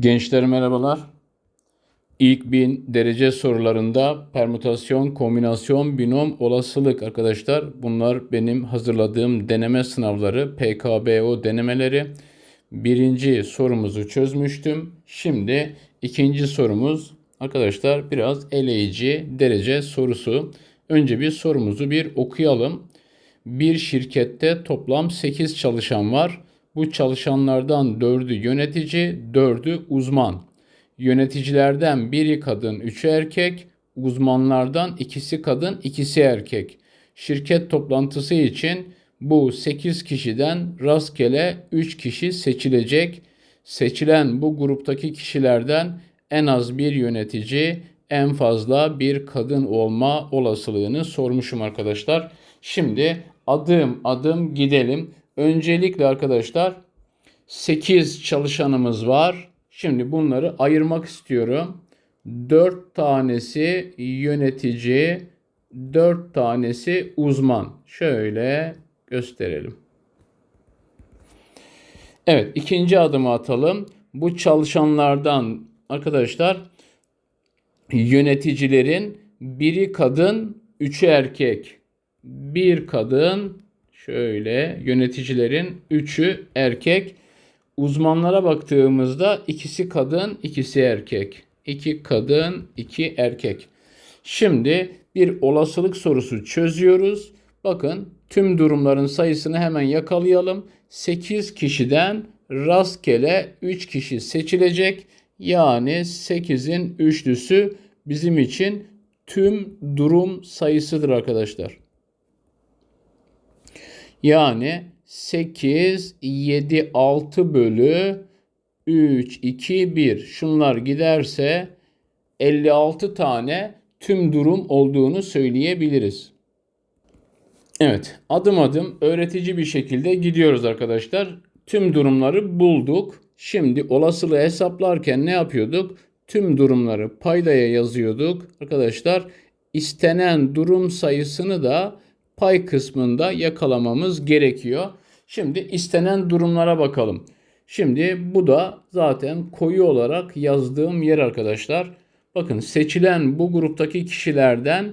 Gençler merhabalar. İlk bin derece sorularında permütasyon, kombinasyon, binom, olasılık arkadaşlar. Bunlar benim hazırladığım deneme sınavları, PKBO denemeleri. Birinci sorumuzu çözmüştüm. Şimdi ikinci sorumuz arkadaşlar biraz eleyici derece sorusu. Önce bir sorumuzu bir okuyalım. Bir şirkette toplam 8 çalışan var. Bu çalışanlardan 4'ü yönetici, 4'ü uzman. Yöneticilerden biri kadın, 3'ü erkek, uzmanlardan ikisi kadın, ikisi erkek. Şirket toplantısı için bu 8 kişiden rastgele 3 kişi seçilecek. Seçilen bu gruptaki kişilerden en az bir yönetici, en fazla bir kadın olma olasılığını sormuşum arkadaşlar. Şimdi adım adım gidelim. Öncelikle arkadaşlar 8 çalışanımız var. Şimdi bunları ayırmak istiyorum. 4 tanesi yönetici, 4 tanesi uzman. Şöyle gösterelim. Evet, ikinci adımı atalım. Bu çalışanlardan arkadaşlar yöneticilerin biri kadın, üçü erkek. Bir kadın, şöyle yöneticilerin üçü erkek. Uzmanlara baktığımızda ikisi kadın, ikisi erkek. İki kadın, iki erkek. Şimdi bir olasılık sorusu çözüyoruz. Bakın tüm durumların sayısını hemen yakalayalım. 8 kişiden rastgele 3 kişi seçilecek. Yani 8'in üçlüsü bizim için tüm durum sayısıdır arkadaşlar. Yani 8, 7, 6 bölü 3, 2, 1. Şunlar giderse 56 tane tüm durum olduğunu söyleyebiliriz. Evet, adım adım öğretici bir şekilde gidiyoruz arkadaşlar. Tüm durumları bulduk. Şimdi olasılığı hesaplarken ne yapıyorduk? Tüm durumları paydaya yazıyorduk. Arkadaşlar istenen durum sayısını da pay kısmında yakalamamız gerekiyor. Şimdi istenen durumlara bakalım. Şimdi bu da zaten koyu olarak yazdığım yer arkadaşlar. Bakın seçilen bu gruptaki kişilerden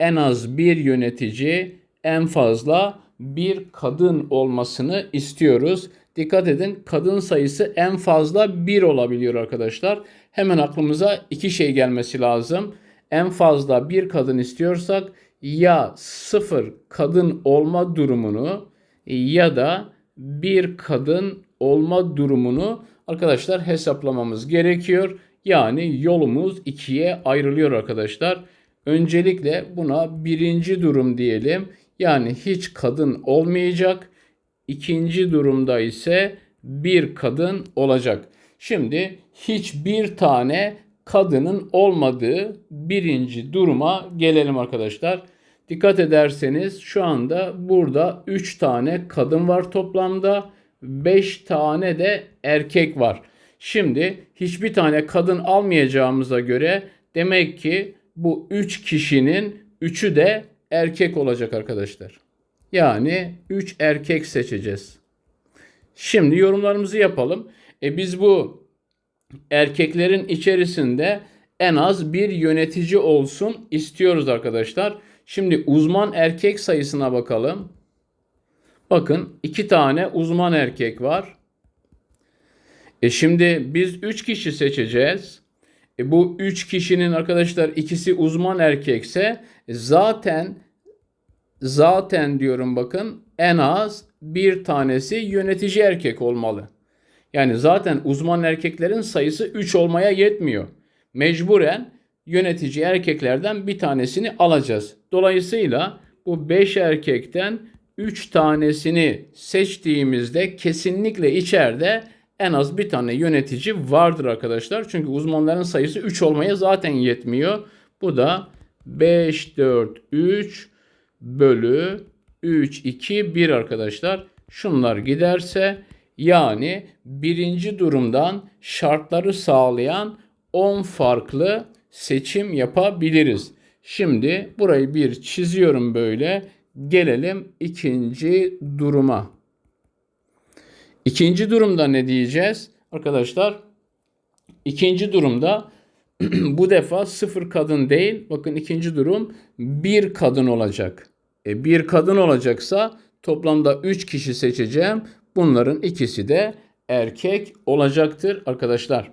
en az bir yönetici, en fazla bir kadın olmasını istiyoruz. Dikkat edin kadın sayısı en fazla bir olabiliyor arkadaşlar. Hemen aklımıza iki şey gelmesi lazım. En fazla bir kadın istiyorsak ya sıfır kadın olma durumunu ya da bir kadın olma durumunu arkadaşlar hesaplamamız gerekiyor. Yani yolumuz ikiye ayrılıyor arkadaşlar. Öncelikle buna birinci durum diyelim. Yani hiç kadın olmayacak. İkinci durumda ise bir kadın olacak. Şimdi hiçbir tane kadının olmadığı birinci duruma gelelim arkadaşlar. Dikkat ederseniz şu anda burada 3 tane kadın var toplamda. 5 tane de erkek var. Şimdi hiçbir tane kadın almayacağımıza göre demek ki bu 3 kişinin 3'ü de erkek olacak arkadaşlar. Yani 3 erkek seçeceğiz. Şimdi yorumlarımızı yapalım. E biz bu erkeklerin içerisinde en az bir yönetici olsun istiyoruz arkadaşlar. Şimdi uzman erkek sayısına bakalım. Bakın iki tane uzman erkek var. E şimdi biz üç kişi seçeceğiz. E bu üç kişinin arkadaşlar ikisi uzman erkekse zaten zaten diyorum bakın en az bir tanesi yönetici erkek olmalı. Yani zaten uzman erkeklerin sayısı 3 olmaya yetmiyor. Mecburen yönetici erkeklerden bir tanesini alacağız. Dolayısıyla bu 5 erkekten 3 tanesini seçtiğimizde kesinlikle içeride en az bir tane yönetici vardır arkadaşlar. Çünkü uzmanların sayısı 3 olmaya zaten yetmiyor. Bu da 5, 4, 3 bölü 3, 2, 1 arkadaşlar. Şunlar giderse yani birinci durumdan şartları sağlayan 10 farklı seçim yapabiliriz. Şimdi burayı bir çiziyorum böyle. Gelelim ikinci duruma. İkinci durumda ne diyeceğiz? Arkadaşlar İkinci durumda bu defa sıfır kadın değil. Bakın ikinci durum bir kadın olacak. E, bir kadın olacaksa toplamda 3 kişi seçeceğim. Bunların ikisi de erkek olacaktır arkadaşlar.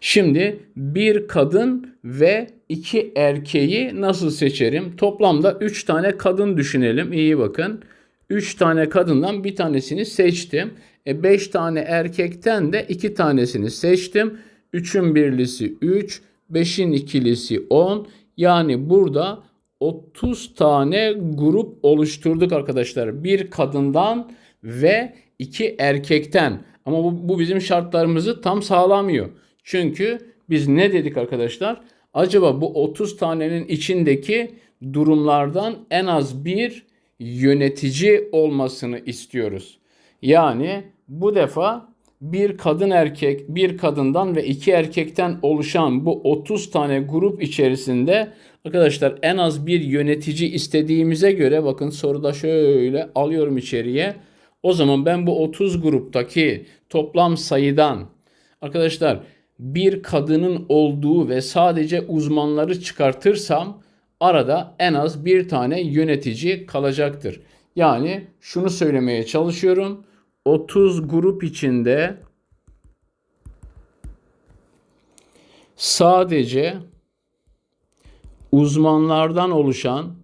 Şimdi bir kadın ve iki erkeği nasıl seçerim? Toplamda 3 tane kadın düşünelim. İyi bakın. 3 tane kadından bir tanesini seçtim. E 5 tane erkekten de 2 tanesini seçtim. 3'ün birlisi 3, 5'in ikilisi 10. Yani burada 30 tane grup oluşturduk arkadaşlar. Bir kadından ve iki erkekten. Ama bu, bu bizim şartlarımızı tam sağlamıyor. Çünkü biz ne dedik arkadaşlar? Acaba bu 30 tanenin içindeki durumlardan en az bir yönetici olmasını istiyoruz. Yani bu defa bir kadın erkek, bir kadından ve iki erkekten oluşan bu 30 tane grup içerisinde arkadaşlar en az bir yönetici istediğimize göre bakın soruda şöyle alıyorum içeriye. O zaman ben bu 30 gruptaki toplam sayıdan arkadaşlar bir kadının olduğu ve sadece uzmanları çıkartırsam arada en az bir tane yönetici kalacaktır. Yani şunu söylemeye çalışıyorum. 30 grup içinde sadece uzmanlardan oluşan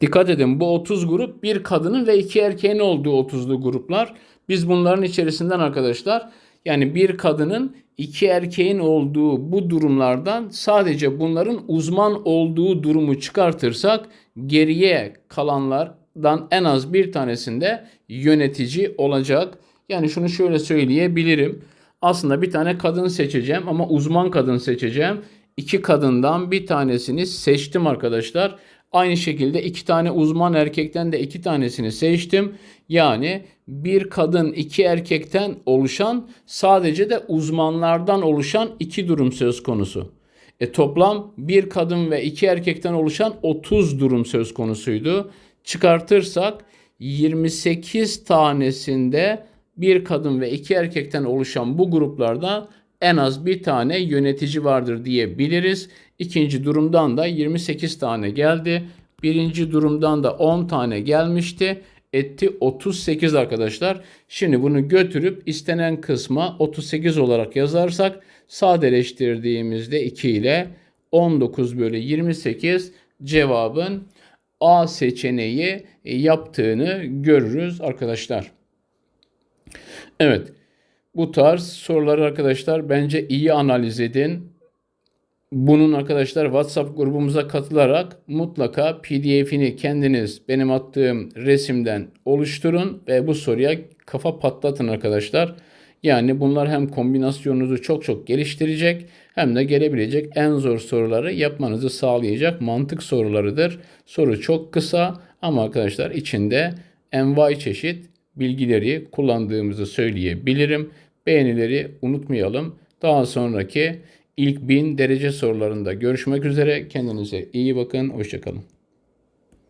dikkat edin bu 30 grup bir kadının ve iki erkeğin olduğu 30'lu gruplar. Biz bunların içerisinden arkadaşlar yani bir kadının iki erkeğin olduğu bu durumlardan sadece bunların uzman olduğu durumu çıkartırsak geriye kalanlardan en az bir tanesinde yönetici olacak. Yani şunu şöyle söyleyebilirim. Aslında bir tane kadın seçeceğim ama uzman kadın seçeceğim. İki kadından bir tanesini seçtim arkadaşlar. Aynı şekilde iki tane uzman erkekten de iki tanesini seçtim. Yani bir kadın iki erkekten oluşan sadece de uzmanlardan oluşan iki durum söz konusu. E toplam bir kadın ve iki erkekten oluşan 30 durum söz konusuydu. Çıkartırsak 28 tanesinde bir kadın ve iki erkekten oluşan bu gruplarda en az bir tane yönetici vardır diyebiliriz. İkinci durumdan da 28 tane geldi. Birinci durumdan da 10 tane gelmişti. Etti 38 arkadaşlar. Şimdi bunu götürüp istenen kısma 38 olarak yazarsak sadeleştirdiğimizde 2 ile 19 bölü 28 cevabın A seçeneği yaptığını görürüz arkadaşlar. Evet. Bu tarz soruları arkadaşlar bence iyi analiz edin. Bunun arkadaşlar WhatsApp grubumuza katılarak mutlaka PDF'ini kendiniz benim attığım resimden oluşturun ve bu soruya kafa patlatın arkadaşlar. Yani bunlar hem kombinasyonunuzu çok çok geliştirecek hem de gelebilecek en zor soruları yapmanızı sağlayacak mantık sorularıdır. Soru çok kısa ama arkadaşlar içinde envai çeşit bilgileri kullandığımızı söyleyebilirim. Beğenileri unutmayalım. Daha sonraki ilk bin derece sorularında görüşmek üzere. Kendinize iyi bakın. Hoşçakalın.